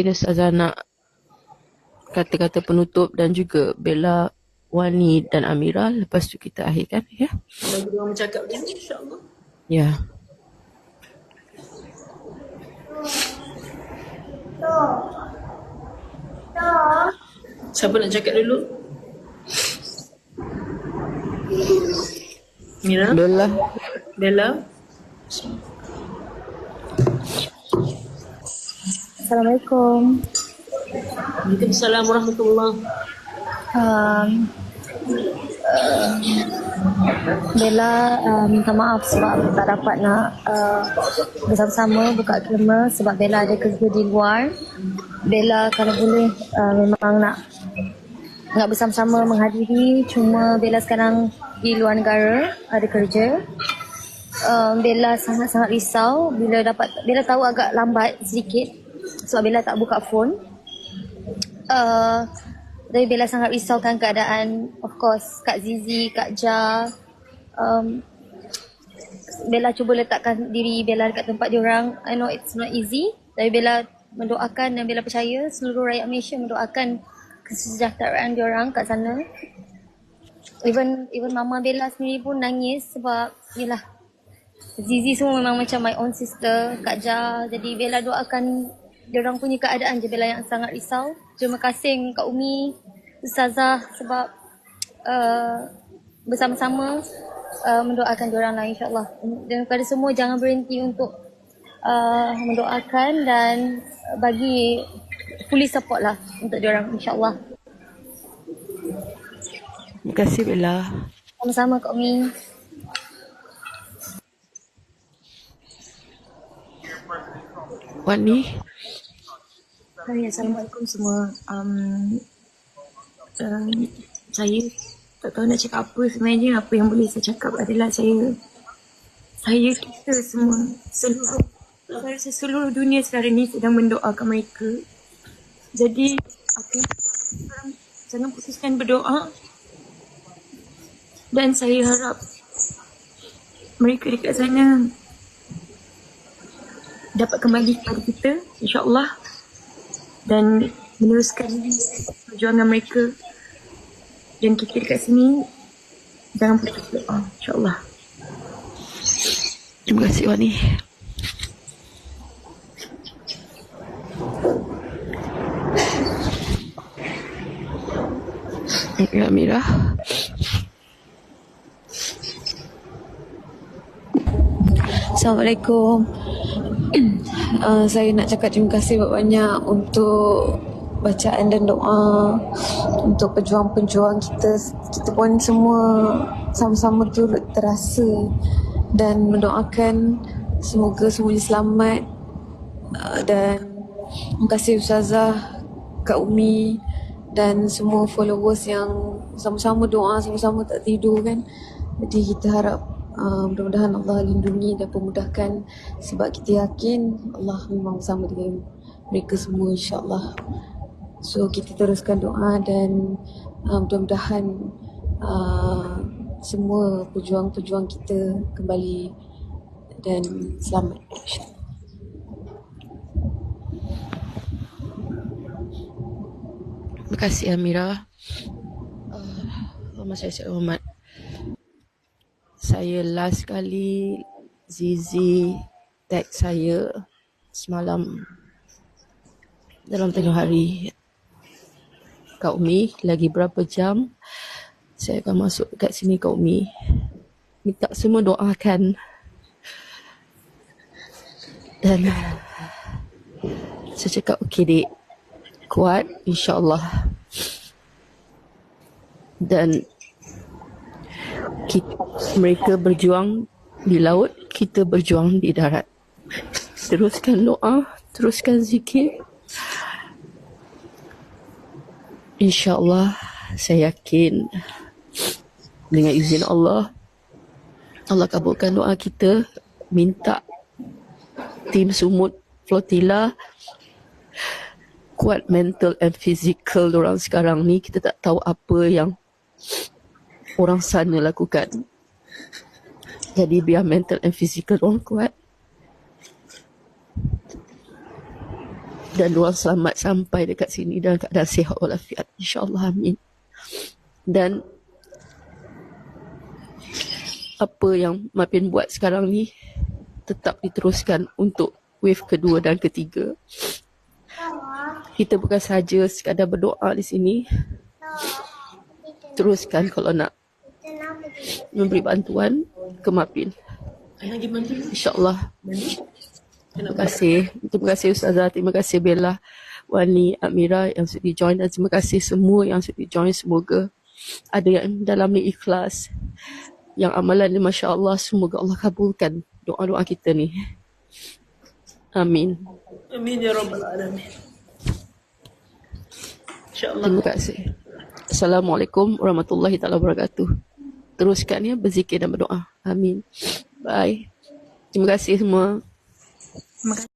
Ini Ustazah nak kata-kata penutup dan juga Bella, Wani dan Amira. Lepas tu kita akhirkan ya. Bagi dia orang bercakap macam ni insyaAllah. Ya. Siapa nak cakap dulu? Mira? Bella. Bella? Assalamualaikum. Waalaikumsalam warahmatullahi Um, uh, Bella uh, minta maaf sebab tak dapat nak uh, bersama-sama buka kelima sebab Bella ada kerja di luar. Bella kalau boleh uh, memang nak nak bersama-sama menghadiri cuma Bella sekarang di luar negara ada kerja. Um, Bella sangat-sangat risau bila dapat Bella tahu agak lambat sedikit sebab Bella tak buka phone. Uh, tapi Bella sangat risaukan keadaan of course Kak Zizi, Kak Ja. Um, Bella cuba letakkan diri Bella dekat tempat diorang. I know it's not easy. Tapi Bella mendoakan dan Bella percaya seluruh rakyat Malaysia mendoakan kesejahteraan diorang kat sana. Even even mama Bella sendiri pun nangis sebab yelah Zizi semua memang macam my own sister, Kak Ja. Jadi Bella doakan diorang punya keadaan je Bella yang sangat risau. Terima kasih Kak Umi, Ustazah sebab uh, bersama-sama uh, mendoakan diorang lah insyaAllah. Dan kepada semua jangan berhenti untuk uh, mendoakan dan bagi fully support lah untuk diorang insyaAllah. Terima kasih Bella. Sama-sama Kak Umi. Wani. Hai, Assalamualaikum semua. Um, um, saya tak tahu nak cakap apa sebenarnya. Apa yang boleh saya cakap adalah saya saya kita semua seluruh saya rasa seluruh dunia sekarang ni sedang mendoakan mereka. Jadi aku jangan putuskan berdoa dan saya harap mereka dekat sana dapat kembali kepada kita insyaAllah dan meneruskan perjuangan mereka dan kita dekat sini jangan putus doa insyaAllah Terima kasih Wani. Ya Amira. Assalamualaikum. Uh, saya nak cakap terima kasih banyak untuk bacaan dan doa untuk pejuang-pejuang kita. Kita pun semua sama-sama turut terasa dan mendoakan. Semoga semuanya selamat. Uh, dan terima kasih Ustazah Kak Umi dan semua followers yang sama-sama doa sama-sama tak tidur kan. Jadi kita harap uh, mudah-mudahan Allah lindungi dan pemudahkan sebab kita yakin Allah memang bersama dengan mereka semua insyaAllah so kita teruskan doa dan uh, mudah-mudahan uh, semua pejuang-pejuang kita kembali dan selamat insyaAllah Terima kasih Amira. Uh, Allah hormat. Saya last kali Zizi tag saya semalam dalam tengah hari. Kak Umi, lagi berapa jam saya akan masuk kat sini Kak Umi. Minta semua doakan. Dan saya cakap okey dek, kuat insyaAllah. Dan kita, mereka berjuang di laut, kita berjuang di darat. Teruskan doa, teruskan zikir. InsyaAllah saya yakin dengan izin Allah, Allah kabulkan doa kita, minta tim sumut flotilla kuat mental and physical orang sekarang ni kita tak tahu apa yang orang sana lakukan jadi biar mental and physical orang kuat dan diorang selamat sampai dekat sini dalam keadaan sihat walafiat. InsyaAllah amin. Dan apa yang Mapin buat sekarang ni tetap diteruskan untuk wave kedua dan ketiga. Kita bukan saja sekadar berdoa di sini. Teruskan kalau nak memberi bantuan ke dulu. InsyaAllah. Terima kasih. Terima kasih Ustazah. Terima kasih Bella, Wani, Amira yang sudi join dan terima kasih semua yang sudi join. Semoga ada yang dalam ni ikhlas. Yang amalan ni Masya Allah semoga Allah kabulkan doa-doa kita ni. Amin. Amin ya Rabbal Alamin. InsyaAllah. Terima kasih. Assalamualaikum warahmatullahi taala wabarakatuh. Teruskan ya berzikir dan berdoa. Amin. Bye. Terima kasih semua. Terima kasih.